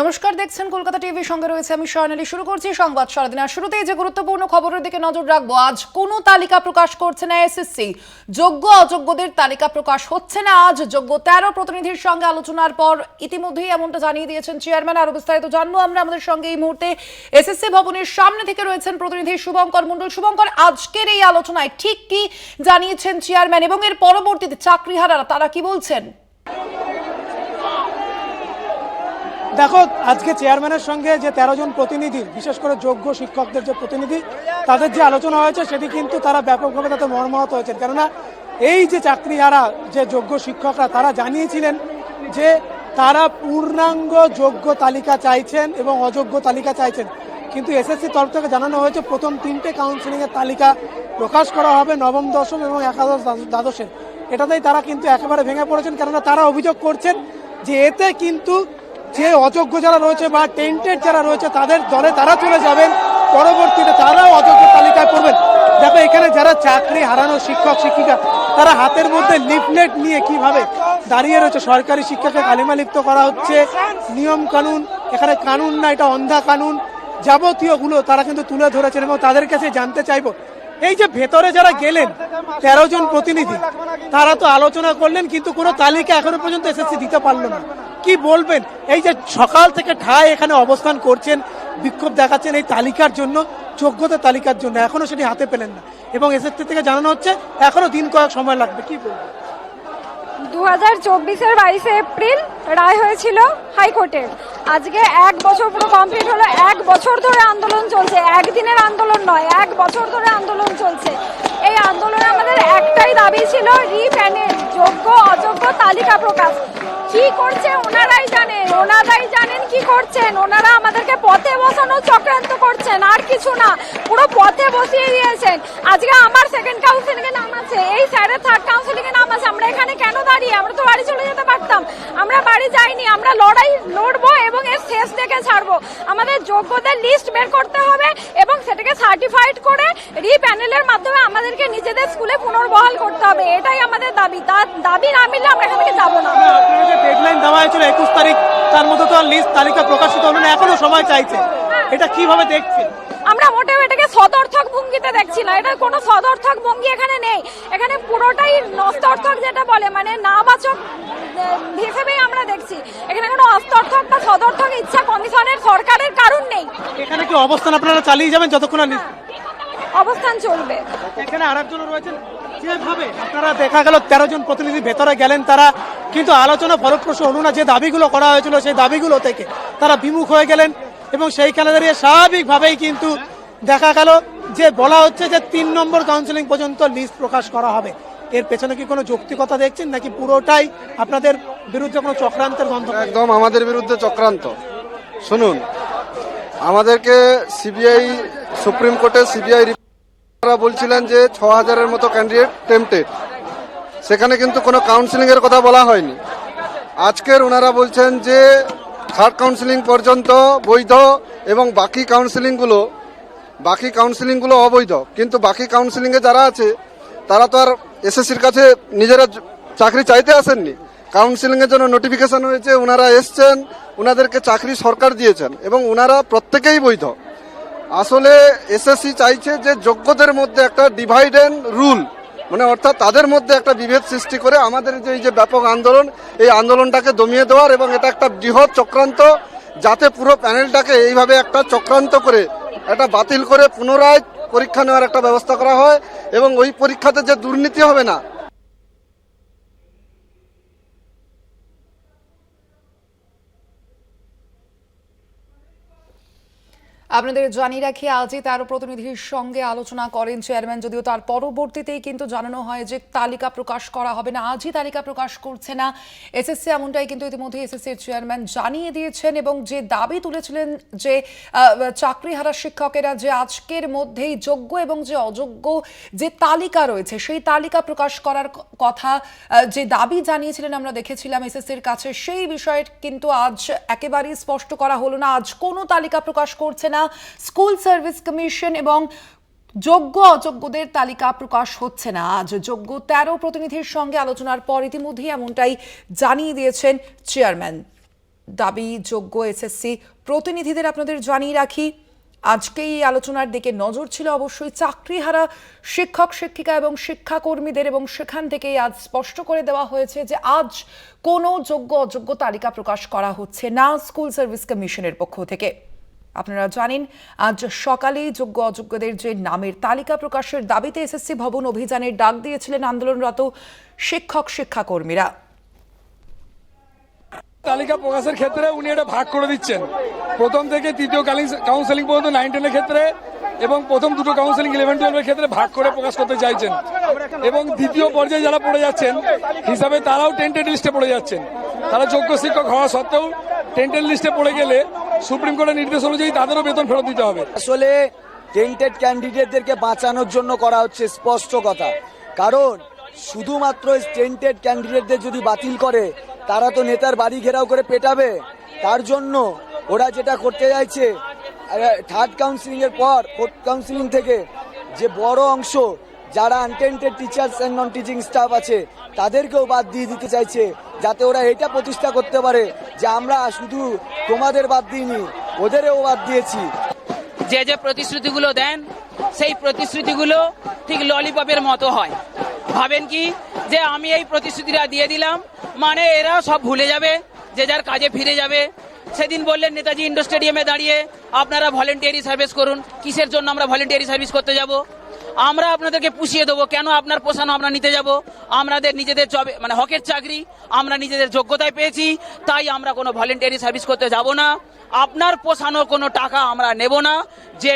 নমস্কার, দেখছেন কলকাতা টিভি, সঙ্গে রয়েছে আমি স্বর্ণালী। শুরু করছি সংবাদ সারাদিন। আর শুরুতেই যে গুরুত্বপূর্ণ খবরের দিকে নজর রাখব, আজ কোনো তালিকা প্রকাশ করছে না এসএসসি যোগ্য, অযোগ্যদের তালিকা প্রকাশ হচ্ছে না আজ। যোগ্য তেরো প্রতিনিধির সঙ্গে আলোচনার পর ইতিমধ্যেই এমনটা জানিয়ে দিয়েছেন চেয়ারম্যান। আরও বিস্তারিত জানব আমরা আমাদের সঙ্গে এই মুহূর্তে এসএসসি ভবনের সামনে থেকে রয়েছেন প্রতিনিধি শুভঙ্কর মন্ডল শুভঙ্কর, আজকের এই আলোচনায় ঠিক কি জানিয়েছেন চেয়ারম্যান? এবং এর পরবর্তীতে চাকরিহারারা, তারা কি বলছেন? দেখো, আজকে চেয়ারম্যানের সঙ্গে যে তেরো জন প্রতিনিধি, বিশেষ করে যোগ্য শিক্ষকদের যে প্রতিনিধি, তাদের যে আলোচনা হয়েছে, সেটি কিন্তু তারা ব্যাপকভাবে তাতে মর্মাহত হয়েছেন। কেননা এই যে চাকরিহারা যে যোগ্য শিক্ষকরা, তারা জানিয়েছিলেন যে তারা পূর্ণাঙ্গ যোগ্য তালিকা চাইছেন এবং অযোগ্য তালিকা চাইছেন। কিন্তু এসএসসি তরফ থেকে জানানো হয়েছে, প্রথম তিনটে কাউন্সিলিংয়ের তালিকা প্রকাশ করা হবে নবম, দশম এবং একাদশ দ্বাদশ- দ্বাদশের। এটাতেই তারা কিন্তু একেবারে ভেঙে পড়েছেন, কেননা তারা অভিযোগ করছেন যে এতে কিন্তু যে অযোগ্য যারা রয়েছে বা টেন্টেড যারা রয়েছে, তাদের দলে তারা চলে যাবেন। পরবর্তীতে তারাও অযোগ্য তালিকায় পড়বেন। দেখো, এখানে যারা চাকরি হারানো শিক্ষক, শিক্ষিকা, তারা হাতের মধ্যে লিফলেট নিয়ে কীভাবে দাঁড়িয়ে রয়েছে? সরকারি শিক্ষাকে কালিমালিপ্ত করা হচ্ছে। নিয়ম কানুন, এখানে কানুন না, এটা অন্ধা কানুন। যাবতীয়গুলো তারা কিন্তু তুলে ধরেছেন এবং তাদের কাছে জানতে চাইব। এই যে ভেতরে যারা গেলেন, তেরো জন প্রতিনিধি, তারা তো আলোচনা করলেন, কিন্তু কোনো তালিকা এখনও পর্যন্ত এসএসসি দিতে পারল না। কি বলবেন? এই যে সকাল থেকে ঠায় এখানে অবস্থান করছেন, বিক্ষোভ দেখাচ্ছেন এই তালিকার জন্য, যোগ্যতা তালিকার জন্য। এখনও সেটি হাতে পেলেন না। এবং এসএসসি থেকে জানানো হচ্ছে, এখনও দিন কয়েক সময় লাগবে। কি বলবেন? দু হাজার চব্বিশের বাইশে এপ্রিল রায় হয়েছিল হাইকোর্টের। আজকে এক বছর পুরো কমপ্লিট হলো, এক বছর ধরে আন্দোলন চলছে। একদিনের আন্দোলন নয়, এক বছর ধরে আন্দোলন চলছে। এই আন্দোলনে আমাদের একটাই দাবি ছিল রিপ্যানেল যোগ্য, অযোগ্য তালিকা প্রকাশ। কি করছে ওনারাই জানেন ওনারাই জানেন কি করছেন। ওনারা আমাদেরকে পথে বসানো চক্রান্ত করছেন, আর কিছু না, পুরো পথে বসিয়ে দিয়েছেন। আজকে আমার সেকেন্ড কাউন্সিলিং এ নাম আছে, এই স্যারের থার্ড কাউন্সিলিং এ নাম আছে। আমরা এখানে কেন দাঁড়িয়ে? আমরা তো বাড়ি চলে যেতে পারতাম। আমরা বাড়ি যাইনি, আমরা লড়াই লড়বো এবং এর শেষ দেখে ছাড়বো। আমাদের যোগ্যদের লিস্ট বের করতে হবে এবং সেটাকে সার্টিফাইড করে রিপ্যানেলের মাধ্যমে আমাদেরকে নিজেদের স্কুলে পুনর্বহাল করতে হবে। এটাই আমাদের দাবি। তার দাবি না মিললে আমরা এখান থেকে যাব না। ডেডলাইন দেওয়া হয়েছিল একুশ তারিখ তার মধ্যে তো লিস্ট তালিকা প্রকাশিত হলো না এখনও সময় চাইছে। এটা কীভাবে দেখছেন? আমরা মোটেও এটাকে সদর্থক ভঙ্গিতে দেখছি না এটা কোনো সদর্থক ভঙ্গি এখানে নেই। এখানে পুরোটাই নস্তর্থক যেটা বলে মানে নাবাচক আহ, হিসেবেই আমরা দেখছি। এখানে কোনো অস্তর্থক বা সদর্থক ইচ্ছা কমিশনের সরকারের কারণ নেই। এখানে কি অবস্থান আপনারা চালিয়ে যাবেন যতক্ষণ না লিস্ট অবস্থান চলবে। এখানে আরেকজন রয়েছেন। যেভাবে আপনারা দেখা গেল তেরো জন প্রতিনিধি ভেতরে গেলেন তারা কিন্তু আলোচনা ফলপ্রসূ হলো না। যে দাবিগুলো করা হয়েছিল সেই দাবিগুলো থেকে তারা বিমুখ হয়ে গেলেন এবং সেইখানে দাঁড়িয়ে স্বাভাবিকভাবেই কিন্তু দেখা গেল যে বলা হচ্ছে যে তিন নম্বর কাউন্সিলিং পর্যন্ত লিস্ট প্রকাশ করা হবে। এর পেছনে কি কোনো যৌক্তিকতা দেখছেন নাকি পুরোটাই আপনাদের বিরুদ্ধে কোনো চক্রান্তের গন্ধ একদম আমাদের বিরুদ্ধে চক্রান্ত। শুনুন আমাদেরকে সিবিআই সুপ্রিম কোর্টে সিবিআই বলছিলেন যে ছ হাজারের মতো ক্যান্ডিডেট টেম্পটেড সেখানে কিন্তু কোনো কাউন্সিলিং এর কথা বলা হয়নি। আজকের ওনারা বলছেন যে থার্ড কাউন্সিলিং পর্যন্ত বৈধ এবং বাকি কাউন্সিলিংগুলো বাকি কাউন্সিলিংগুলো অবৈধ। কিন্তু বাকি কাউন্সিলিংয়ে যারা আছে, তারা তো আর এসএসসির কাছে নিজেরা চাকরি চাইতে আসেননি। কাউন্সিলিংয়ের জন্য নোটিফিকেশন হয়েছে ওনারা এসছেন ওনাদেরকে চাকরি সরকার দিয়েছেন এবং ওনারা প্রত্যেকেই বৈধ। আসলে এসএসসি চাইছে যে যোগ্যদের মধ্যে একটা ডিভাইড অ্যান্ড রুল মানে অর্থাৎ তাদের মধ্যে একটা বিভেদ সৃষ্টি করে আমাদের যে এই যে ব্যাপক আন্দোলন, এই আন্দোলনটাকে দমিয়ে দেওয়ার এবং এটা একটা বৃহৎ চক্রান্ত, যাতে পুরো প্যানেলটাকে এইভাবে একটা চক্রান্ত করে, এটা বাতিল করে পুনরায় পরীক্ষা নেওয়ার একটা ব্যবস্থা করা হয় এবং ওই পরীক্ষাতে যে দুর্নীতি হবে না আপনাদের জানিয়ে রাখি আজই তেরো প্রতিনিধির সঙ্গে আলোচনা করেন চেয়ারম্যান যদিও তার পরবর্তীতেই কিন্তু জানানো হয় যে তালিকা প্রকাশ করা হবে না আজই তালিকা প্রকাশ করছে না। এসএসসি এমনটাই কিন্তু ইতিমধ্যে এসএসসির চেয়ারম্যান জানিয়ে দিয়েছেন এবং যে দাবি তুলেছিলেন যে আহ, চাকরিহারা শিক্ষকেরা যে আজকের মধ্যেই যোগ্য এবং যে অযোগ্য যে তালিকা রয়েছে সেই তালিকা প্রকাশ করার কথা যে দাবি জানিয়েছিলেন আমরা দেখেছিলাম এসএসসির কাছে সেই বিষয়ে কিন্তু আজ একেবারেই স্পষ্ট করা হলো না। আজ কোনো তালিকা প্রকাশ করছে না। স্কুল সার্ভিস কমিশন এবং যোগ্য অযোগ্যদের তালিকা প্রকাশ হচ্ছে না। আজ যোগ্য তেরো প্রতিনিধির সঙ্গে আলোচনার পর ইতিমধ্যেই এমনটাই জানিয়ে দিয়েছেন চেয়ারম্যান। দাবি, যোগ্য এসএসসি প্রতিনিধিদের আপনাদের জানিয়ে রাখি আজকে এই আলোচনার দিকে নজর ছিল অবশ্যই চাকরিহারা শিক্ষক, শিক্ষিকা এবং শিক্ষাকর্মীদের এবং সেখান থেকেই আজ স্পষ্ট করে দেওয়া হয়েছে যে আজ কোনো যোগ্য, অযোগ্য তালিকা প্রকাশ করা হচ্ছে না স্কুল সার্ভিস কমিশনের পক্ষ থেকে। আপনারা জানেন, আজ সকালেই যোগ্য অযোগ্যদের যে নামের তালিকা প্রকাশের দাবিতে এসএসসি ভবন অভিযানের ডাক দিয়েছিলেন আন্দোলনরত শিক্ষক শিক্ষাকর্মীরা। তালিকা প্রকাশের ক্ষেত্রে উনি এটা ভাগ করে দিচ্ছেন। প্রথম থেকে তৃতীয় কাউন্সেলিং পর্যন্ত নাইন টেনের ক্ষেত্রে এবং প্রথম দুটো কাউন্সেলিং ইলেভেন টুয়েলভের ক্ষেত্রে ভাগ করে প্রকাশ করতে চাইছেন। এবং দ্বিতীয় পর্যায়ে যারা পড়ে যাচ্ছেন, হিসাবে তারাও টেন্টেড লিস্টে পড়ে যাচ্ছেন। তারা যোগ্য শিক্ষক হওয়া সত্ত্বেও টেন্টেড লিস্টে পড়ে গেলে সুপ্রিম কোর্টের নির্দেশ অনুযায়ী তাদেরও বেতন ফেরত দিতে হবে। আসলে টেন্টেড ক্যান্ডিডেটদেরকে বাঁচানোর জন্য করা হচ্ছে স্পষ্ট কথা। কারণ শুধুমাত্র টেন্টেড ক্যান্ডিডেটদের যদি বাতিল করে, তারা তো নেতার বাড়ি ঘেরাও করে পেটাবে। তার জন্য ওরা যেটা করতে চাইছে থার্ড কাউন্সিলিং এর পর ফোর্থ কাউন্সিলিং থেকে যে বড় অংশ যারা untainted teachers and non teaching staff আছে, তাদেরকেও বাদ দিয়ে দিতে চাইছে, যাতে ওরা এটা প্রতিষ্ঠা করতে পারে যে আমরা শুধু তোমাদের বাদ দিইনি, ওদেরও বাদ দিয়েছি। যে যে প্রতিশ্রুতিগুলো দেন, সেই প্রতিশ্রুতিগুলো ঠিক ললিপপের মতো হয়। ভাবেন কি? যে আমি এই প্রতিশ্রুতিটা দিয়ে দিলাম মানে এরা সব ভুলে যাবে, যে যার কাজে ফিরে যাবে। সেদিন বললেন নেতাজি ইন্ডোর স্টেডিয়ামে দাঁড়িয়ে আপনারা ভলেন্টিয়ারি সার্ভিস করুন। কিসের জন্য আমরা ভলেন্টিয়ারি সার্ভিস করতে যাব? আমরা আপনাদেরকে পুষিয়ে দেবো। কেন আপনার পোষানো আমরা নিতে যাব? আমাদের নিজেদের জবে মানে হকের চাকরি, আমরা নিজেদের যোগ্যতায় পেয়েছি, তাই আমরা কোনো ভলেন্টারি সার্ভিস করতে যাব না। আপনার পোষানো কোনো টাকা আমরা নেব না, যে